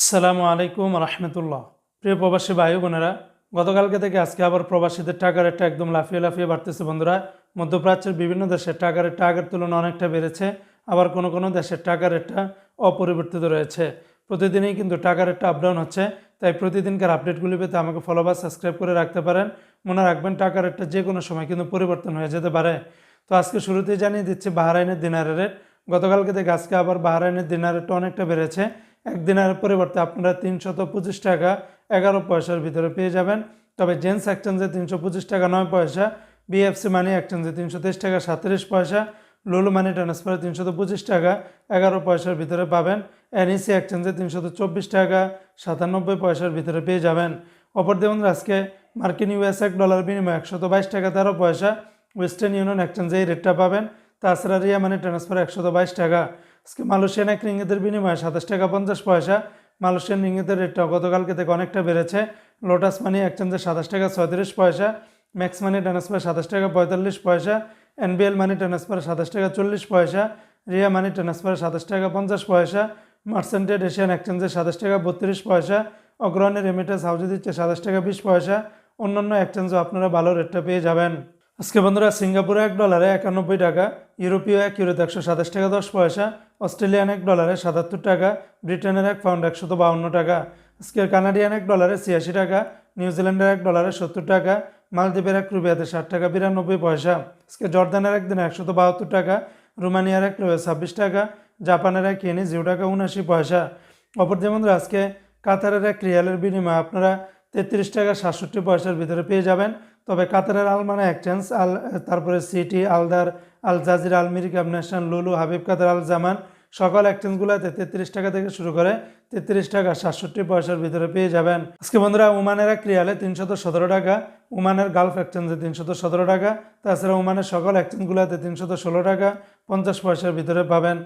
আসসালামু আলাইকুম রহমতুল্লাহ। প্রিয় প্রবাসী ভাই বোনেরা, গতকালকে থেকে আজকে আবার প্রবাসীদের টাকা রেটটা একদম লাফিয়ে লাফিয়ে বাড়তেছে বন্ধুরা। মধ্যপ্রাচ্যের বিভিন্ন দেশের টাকা রেটটা আগের তুলনায় অনেকটা বেড়েছে, আবার কোনো কোনো দেশের টাকা রেটটা অপরিবর্তিত রয়েছে। প্রতিদিনই কিন্তু টাকা রেটটা আপডাউন হচ্ছে, তাই প্রতিদিনকার আপডেটগুলি পেতে আমাকে ফলো বা সাবস্ক্রাইব করে রাখতে পারেন। মনে রাখবেন টাকা রেটটা যে কোনো সময় কিন্তু পরিবর্তন হয়ে যেতে পারে। তো আজকে শুরুতেই জানিয়ে দিচ্ছি, বাহারাইনের দিনারের রেট গতকালকে থেকে আজকে আবার বাহারাইনের দিনার রেটটা অনেকটা বেড়েছে। এক দিনের পরিবর্তে আপনারা তিনশত পঁচিশ টাকা এগারো পয়সার ভিতরে পেয়ে যাবেন। তবে জেন্টস এক্সচেঞ্জে তিনশো পঁচিশ টাকা নয় পয়সা, বিএফসি মানি এক্সচেঞ্জে তিনশো তেইশ টাকা সাতত্রিশ পয়সা, লুলু মানি ট্রান্সফারে তিনশত পঁচিশ টাকা এগারো পয়সার ভিতরে পাবেন। এনইসি এক্সচেঞ্জে তিনশত চব্বিশ টাকা সাতানব্বই পয়সার ভিতরে পেয়ে যাবেন। অপর দেখুন আজকে মার্কিন ইউএস এক ডলার বিনিময়ে একশত বাইশ টাকা তেরো পয়সা, ওয়েস্টার্ন ইউনিয়ন এক্সচেঞ্জে এই রেটটা পাবেন। তাছাড়া রিয়া মানি ট্রান্সফার একশত বাইশ টাকা। আজকে মালয়েশিয়ান এক রিঙ্গিতের বিনিময়ে সাতাশ টাকা পঞ্চাশ পয়সা। মালয়েশিয়ান রিঙ্গিতের রেটটা গতকালকে থেকে অনেকটা বেড়েছে। লোটাস মানি এক্সচেঞ্জে সাতাশ টাকা ছয়ত্রিশ পয়সা। ম্যাক্স মানি ট্রান্সফার সাতাশ টাকা পঁয়তাল্লিশ পয়সা। এনবিএল মানি ট্রান্সফার সাতাশ টাকা চল্লিশ পয়সা। রিয়া মানি ট্রান্সফার সাতাশ টাকা পঞ্চাশ পয়সা। মার্সেন্টেড এশিয়ান এক্সচেঞ্জে সাতাশ টাকা বত্রিশ পয়সা। অগ্রহণের রেমিটেন্স হাউজে দিচ্ছে সাতাশ টাকা বিশ পয়সা। অন্যান্য এক্সচেঞ্জও আপনারা ভালো রেটটা পেয়ে যাবেন। আজকে বন্ধুরা সিঙ্গাপুরে এক ডলারে একানব্বই টাকা, ইউরোপীয় এক ইউরোতে একশো সাতাশ টাকা দশ পয়সা। অস্ট্রেলিয়ান এক ডলারে সাতাত্তর টাকা, ব্রিটেনের এক পাউন্ড একশত বাউন্ন টাকা, আজকের কানাডিয়ান এক ডলারে ছিয়াশি টাকা নিউজিল্যান্ডের এক ডলারে সত্তর টাকা, মালদ্বীপের এক রুপিয়াতে ষাট টাকা, বিরানব্বই পয়সা, আজকে জর্দানের এক দিনে একশত বাহাত্তর টাকা, রোমানিয়ার এক রুপিয়া ছাব্বিশ টাকা, জাপানের এক ইয়েনি জিরো টাকা উনআশি পয়সা। অপর যেমন আজকে কাতারের এক রিয়ালের বিনিময়ে আপনারা তেত্রিশ টাকা সাতষট্টি পয়সার ভিতরে পেয়ে যাবেন। তবে কাতারের আলমানা এক্সচেঞ্জ, আল, তারপরে সিটি, আলদার আল জাজির আলমির ন্যাশনাল লুলু, হাবিব কাতার আল জামান, সকল এক্সচেঞ্জগুলোতে তেত্রিশ টাকা থেকে শুরু করে তেত্রিশ টাকা সাতষট্টি পয়সার ভিতরে পেয়ে যাবেন। আজকে বন্ধুরা ওমানের এক রিয়ালে তিনশত সতেরো টাকা ওমানের গালফ এক্সচেঞ্জে তিনশত সতেরো টাকা, তাছাড়া ওমানের সকল এক্সচেঞ্জগুলোতে তিনশত ষোলো টাকা, পঞ্চাশ পয়সার ভিতরে পাবেন।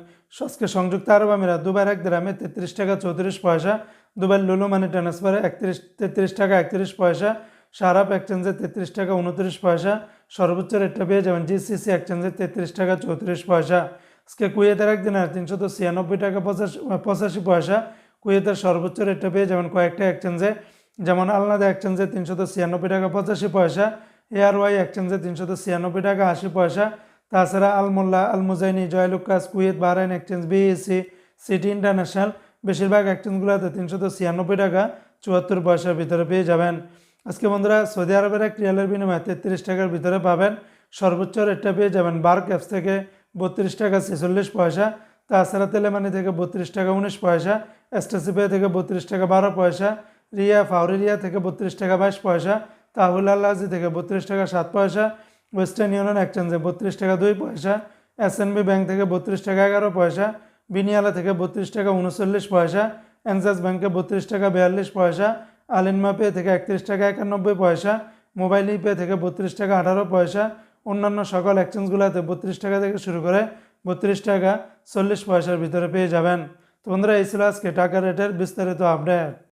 আজকে সংযুক্ত আরব আমিরাত দুবার এক গ্রামে তেত্রিশ টাকা চৌত্রিশ পয়সা দুবার লুলু মানি ট্রান্সফারে একত্রিশ, তেত্রিশ টাকা একত্রিশ পয়সা সারাপ এক্সচেঞ্জে তেত্রিশ টাকা উনত্রিশ পয়সা সর্বোচ্চ রেটটা পেয়ে যাবেন জিসিসি এক্সচেঞ্জে তেত্রিশ টাকা চৌত্রিশ পয়সা। আজকে কুয়েতের একদিন আর তিনশত ছিয়ানব্বই টাকা পঁচাশি পঁচাশি পয়সা। কুয়েতের সর্বোচ্চ রেটটা পেয়ে যাবেন কয়েকটা এক্সচেঞ্জে। যেমন আলনাদা এক্সচেঞ্জে তিনশত ছিয়ানব্বই টাকা পঁচাশি পয়সা এয়ার ওয়াই এক্সচেঞ্জে তিনশত ছিয়ানব্বই টাকা আশি পয়সা। তাছাড়া Almulla, Almuzaini Joyalukkas Kuwait Bahrain exchange BSC city international, বেশিরভাগ এক্সচেঞ্জগুলোতে তিনশত ছিয়ানব্বই টাকা চুয়াত্তর পয়সার ভিতরে পেয়ে যাবেন। আজকে বন্ধুরা সৌদি আরবের এক রিয়ালের বিনিময়ে তেত্রিশ টাকার ভিতরে পাবেন সর্বোচ্চ রেটটা পেয়ে যাবেন বার ক্যাপস থেকে বত্রিশ টাকা ছেচল্লিশ পয়সা, তাছাড়া তেলেমানি থেকে বত্রিশ টাকা উনিশ পয়সা এসটিসিপে থেকে বত্রিশ টাকা বারো পয়সা, রিয়া ফাউরিরিয়া থেকে বত্রিশ টাকা বাইশ পয়সা, তাহুল আল্লাজি থেকে বত্রিশ টাকা সাত পয়সা, ওয়েস্টার্ন ইউনিয়ন এক্সচেঞ্জে বত্রিশ টাকা দুই পয়সা এসএনবি ব্যাংক থেকে বত্রিশ টাকা এগারো পয়সা, বিনিয়ালা থেকে বত্রিশ টাকা উনচল্লিশ পয়সা এনজাস ব্যাংকে বত্রিশ টাকা বিয়াল্লিশ পয়সা আলিনমা পে থেকে একত্রিশ টাকা একানব্বই পয়সা, মোবাইল ইপে থেকে বত্রিশ টাকা আঠারো পয়সা, অন্যান্য সকল এক্সচেঞ্জগুলোতে বত্রিশ টাকা থেকে শুরু করে বত্রিশ টাকা চল্লিশ পয়সার ভিতরে পেয়ে যাবেন। তো বন্ধুরা, এই ছিল আজকে টাকা রেটের বিস্তারিত আপডেট